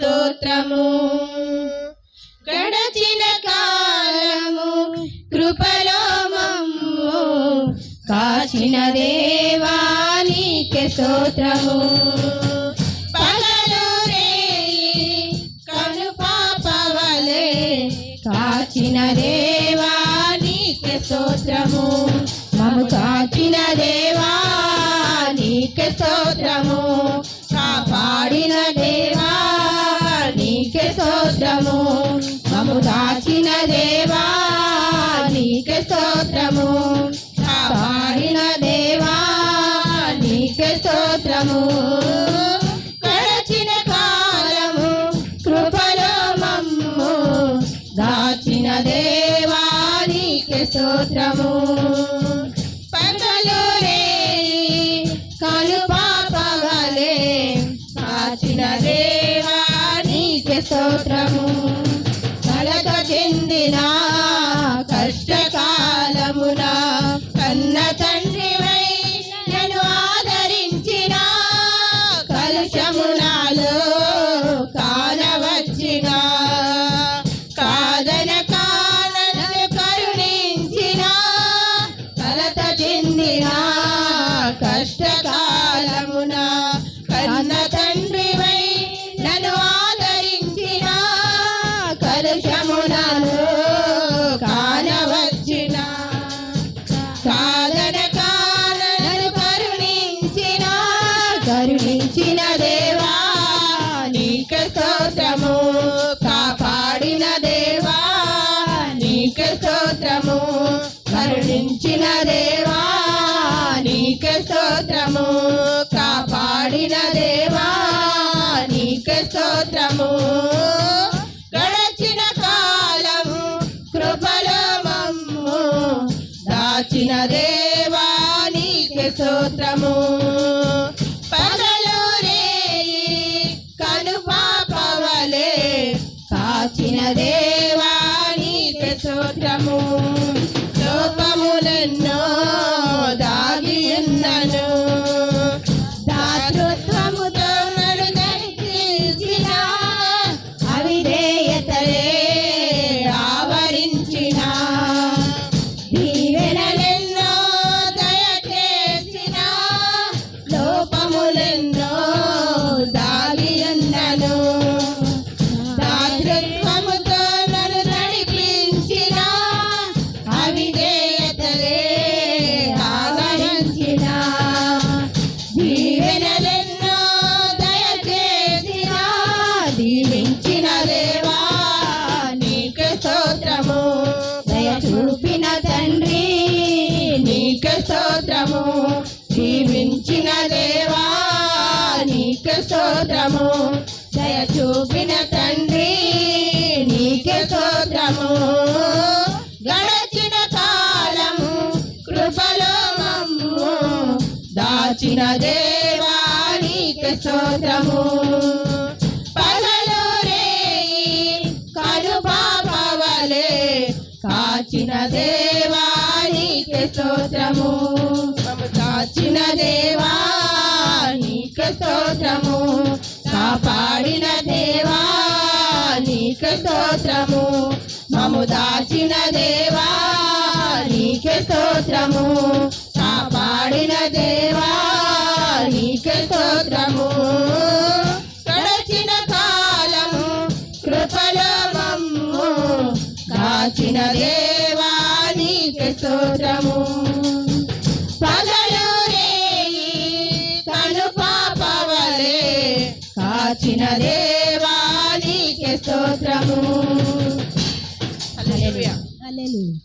స్తోత్రము. గడచిన కాలము కృపలో మమ్ము కాచిన దేవానికి స్తోత్రము. పగలు కను పాపవలే కాచిన దేవానికి స్తోత్రము. మము కాచిన దేవా నీకే స్తోత్రము. మము దాచిన దేవా నీకే స్తోత్రము. కాపాడిన దేవా నీకే స్తోత్రము. గడచిన కాలము కృపలో మమ్ము. దాచిన దేవా నీకే స్తోత్రము. పగలు రేయి పాపగలే. కాచిన దేవా నీకే స్తోత్రము. కష్టకాలమున కన్న తండ్రివై నన్ను ఆదరించిన కలుషమునాలో స్తోత్రము కాపాడిన దేవా నీకే స్తోత్రము. గడచిన కాలము కృపలో మమ్ము దాచిన దేవా నీకే స్తోత్రము. పగలు రేయి కాచిన దేవా నీకే స్తోత్రము. ಸರ್ವೋತ್ತಮ దీవించిన దేవా నీకే స్తోత్రము. దయ చూపిన తండ్రి నీకే స్తోత్రము. దీవించిన దేవా నీకే స్తోత్రము. దయ చూపిన తండ్రి నీకే స్తోత్రము. గడచిన కాలము కృపలో మమ్ము. దాచిన దేవా నీకే స్తోత్రము. కాచిన దేవానికి స్తోత్రము. మమ్ము దాచిన దేవానికి స్తోత్రము. కాపాడిన దేవానికి స్తోత్రము. మము దాచిన దేవానికి స్తోత్రము. నీకు స్తోత్రము పగలు కను పాపవలే కాచిన దేవా నీకే స్తోత్రము హల్లెలూయా